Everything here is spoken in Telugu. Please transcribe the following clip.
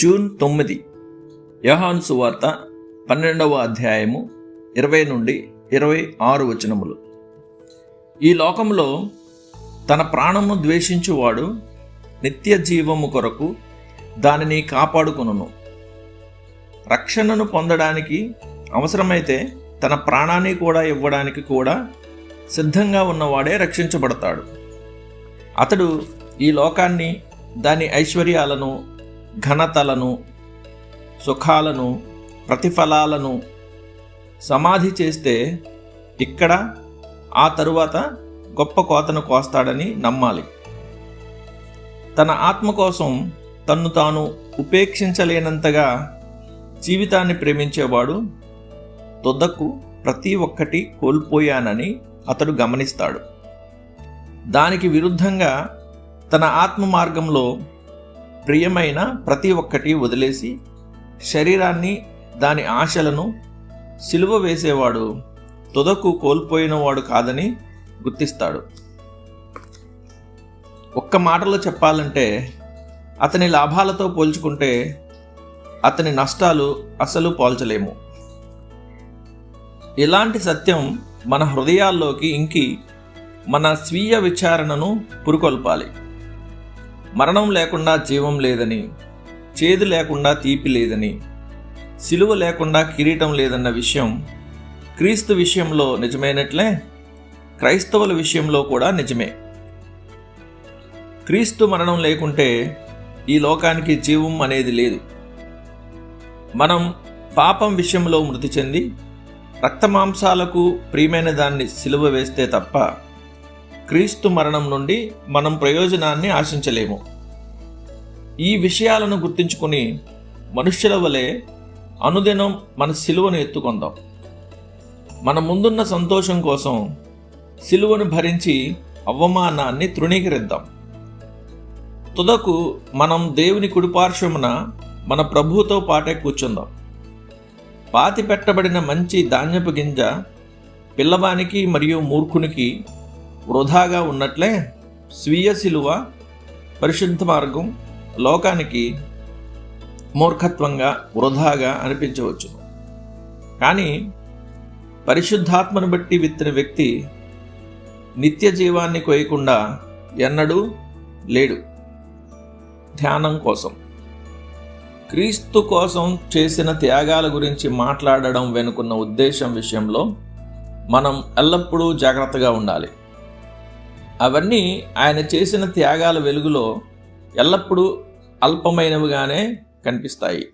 జూన్ తొమ్మిది. యహాన్సు సువార్త పన్నెండవ అధ్యాయము ఇరవై నుండి ఇరవై ఆరు వచనములు. ఈ లోకంలో తన ప్రాణమును ద్వేషించువాడు నిత్య జీవము కొరకు దానిని కాపాడుకొనును. రక్షణను పొందడానికి అవసరమైతే తన ప్రాణాన్ని కూడా ఇవ్వడానికి కూడా సిద్ధంగా ఉన్నవాడే రక్షించబడతాడు. అతడు ఈ లోకాన్ని దాని ఐశ్వర్యాలను ఘనతలను సుఖాలను ప్రతిఫలాలను సమాధి చేస్తే ఇక్కడ ఆ తరువాత గొప్ప కోతను కోస్తాడని నమ్మాలి. తన ఆత్మ కోసం తన్ను తాను ఉపేక్షించలేనంతగా జీవితాన్ని ప్రేమించేవాడు తుదకు ప్రతి ఒక్కటి కోల్పోయానని అతడు గమనిస్తాడు. దానికి విరుద్ధంగా తన ఆత్మ మార్గంలో ప్రియమైన ప్రతి ఒక్కటి వదిలేసి శరీరాన్ని దాని ఆశలను సిలువ వేసేవాడు తుదకు కోల్పోయినవాడు కాదని గుర్తిస్తాడు. ఒక్క మాటలో చెప్పాలంటే అతని లాభాలతో పోల్చుకుంటే అతని నష్టాలు అసలు పోల్చలేము. ఇలాంటి సత్యం మన హృదయాల్లోకి ఇంకి మన స్వీయ విచారణను పురుకొల్పాలి. మరణం లేకుండా జీవం లేదని చేదు లేకుండా తీపి లేదని సిలువ లేకుండా కిరీటం లేదన్న విషయం క్రీస్తు విషయంలో నిజమైనట్లే క్రైస్తవుల విషయంలో కూడా నిజమే. క్రీస్తు మరణం లేకుంటే ఈ లోకానికి జీవం అనేది లేదు. మనం పాపం విషయంలో మృతి చెంది రక్తమాంసాలకు ప్రియమైన దాన్ని సిలువ వేస్తే తప్ప క్రీస్తు మరణం నుండి మనం ప్రయోజనాన్ని ఆశించలేము. ఈ విషయాలను గుర్తించుకుని మనుష్యుల వలె అనుదినం మన సిలువను ఎత్తుకుందాం. మన ముందున్న సంతోషం కోసం సిలువను భరించి అవమానాన్ని తృణీకరిద్దాం. తుదకు మనం దేవుని కుడిపార్శ్వమున మన ప్రభువుతో పాటే కూర్చుందాం. పాతి పెట్టబడిన మంచి ధాన్యపు గింజ పిల్లవానికి మరియు మూర్ఖునికి వృధాగా ఉన్నట్లే స్వీయ శిలువ పరిశుద్ధ మార్గం లోకానికి మూర్ఖత్వంగా వృధాగా అనిపించవచ్చు. కానీ పరిశుద్ధాత్మను బట్టి విత్తిన వ్యక్తి నిత్య జీవాన్ని కోయకుండా ఎన్నడూ లేడు. ధ్యానం కోసం. క్రీస్తు కోసం చేసిన త్యాగాల గురించి మాట్లాడడం వెనుకున్న ఉద్దేశం విషయంలో మనం ఎల్లప్పుడూ జాగ్రత్తగా ఉండాలి. అవన్నీ ఆయన చేసిన త్యాగాల వెలుగులో ఎల్లప్పుడూ అల్పమైనవిగానే కనిపిస్తాయి.